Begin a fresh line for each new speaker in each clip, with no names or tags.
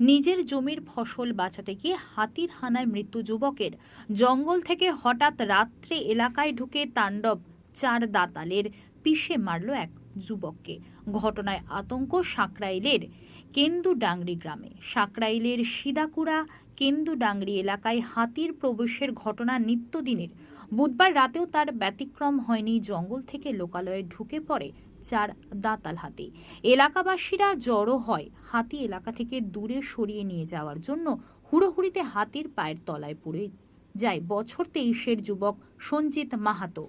নিজের জমির ফসল বাঁচাতে গিয়ে হাতির হানায় মৃত্যু যুবকের। জঙ্গল থেকে হঠাৎ রাত্রে এলাকায় ঢুকে তাণ্ডব চার দাতালের পিষে মারল এক যুবককে। ঘটনায় আতঙ্ক সাঁকরাইলের কেন্দুডাংরি গ্রামে। সাঁকরাইলের সিদাকুড়া কেন্দুডাংরি এলাকায় হাতির প্রবেশের ঘটনা নিত্যদিনের। বুধবার রাতেও তার ব্যতিক্রম হয়নি, জঙ্গল থেকে লোকালয়ে ঢুকে পড়ে চার দাঁতাল হাতি। এলাকাবাসীরা জড়ো হয় হাতি এলাকা থেকে দূরে সরিয়ে নিয়ে যাওয়ার জন্য। হুড়োহুড়িতে হাতির পায়ের তলায় পড়ে যায় বছর তেইশের যুবক সঞ্জিত মাহাতো।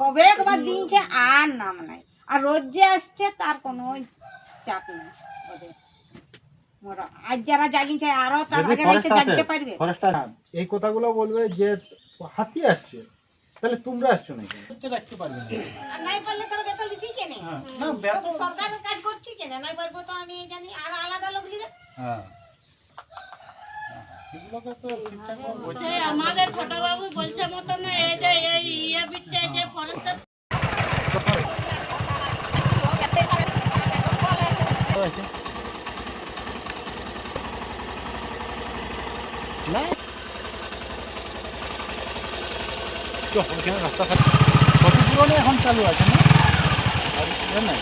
কবে একবার দিনছে আর নাম নাই। আর রোজ যে আসছে তার কোনো চাপ নেই ওদের। আজ যারা জাগিয়েছে আরও তার আগে জাগতে পারবে।
এই কথাগুলো বলবে যে হাতি আসছে। তাহলে তোমরা আসছো নাকি? রাখতে পারবে না।
আর নাই পারলে তারা বেতন লিছি কেনে?
না বেতন
সরকারের কাজ করছি কেনে? নাই পারব তো আমি জানি আর আলাদা লোক লিবে
হ্যাঁ।
আমাদের ছোট বাবু বলছে মতো না এই যে এই ইয়ে বিটে যে ফরেস্টের
হয়েছে। না তো ওখানে রাস্তাঘাট ক্ষতিপূরণে এখন চালু আছে, না? আর ইয়ে নাই।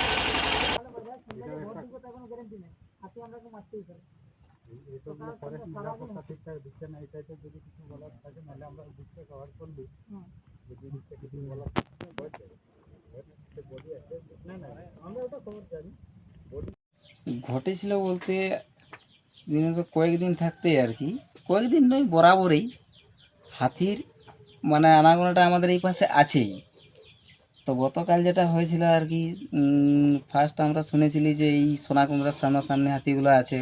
ঘটেছিল বলতে দিনে তো কয়েকদিন থাকতেই আর কি। কয়েকদিন নয়, বরাবরই হাতির মানে আনাগোনাটা আমাদের এই পাশে আছেই। তো গতকাল যেটা হয়েছিল আর কি ফার্স্ট আমরা শুনেছিলি যে এই সোনাকুমড়ার সামনাসামনি হাতিগুলো আছে,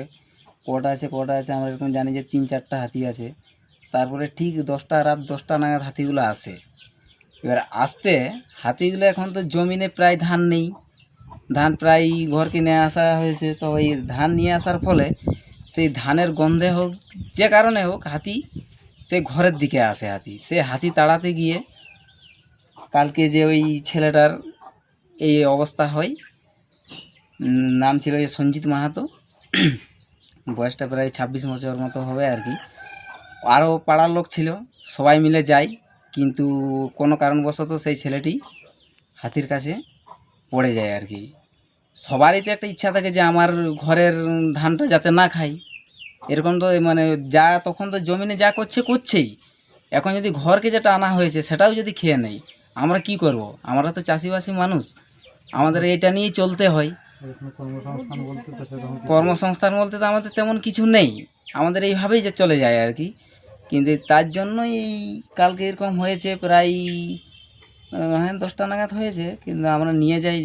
কটা আছে কটা আছে, আমরা এরকম জানি যে তিন, চারটা হাতি আছে। তারপরে ঠিক দশটা রাত, দশটা নাগাদ হাতিগুলো আসে। এবার আসতে হাতিগুলো এখন তো জমিনে প্রায় ধান নেই। ধান প্রায় ঘরকে নিয়ে আসা হয়েছে। তো ওই ধান নিয়ে আসার ফলে সেই ধানের গন্ধে হোক, যে কারণে হোক, হাতি সে ঘরের দিকে আসে হাতি। সে হাতি তাড়াতে গিয়ে কালকে যে ওই ছেলেটার এই অবস্থা হয় নাম ছিল সঞ্জিত মাহাতো। বয়সটা প্রায় ছাব্বিশ বছর মতো হবে আর কি। আরও পাড়ার লোক ছিল, সবাই মিলে যায় কিন্তু কোনো কারণবশত সেই ছেলেটি হাতির কাছে পড়ে যায় আর কি। সবারই তো একটা ইচ্ছা থাকে যে আমার ঘরের ধানটা যাতে না খাই। এরকম তো মানে যা তখন তো জমিনে যা করছে, করছেই। এখন যদি ঘরকে যেটা আনা হয়েছে, সেটাও যদি খেয়ে নেই, আমরা কি করব? আমরা তো চাষিবাসী মানুষ। আমাদের এটা নিয়েই চলতে হয়।
কর্মসংস্থান বলতে তো
আমাদের তেমন কিছু নেই। আমাদের এইভাবেই যে চলে যায় আর কি। কিন্তু তার জন্যই এই কালকে এরকম হয়েছে, প্রায় হ্যাঁ দশটা নাগাদ হয়েছে। কিন্তু আমরা নিয়ে যাই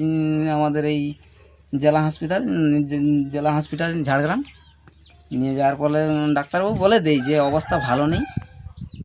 আমাদের এই জেলা হসপিটাল জেলা হসপিটাল ঝাড়গ্রাম। নিয়ে যাওয়ার ফলে ডাক্তারবাবু বলে দেয় যে অবস্থা ভালো নেই।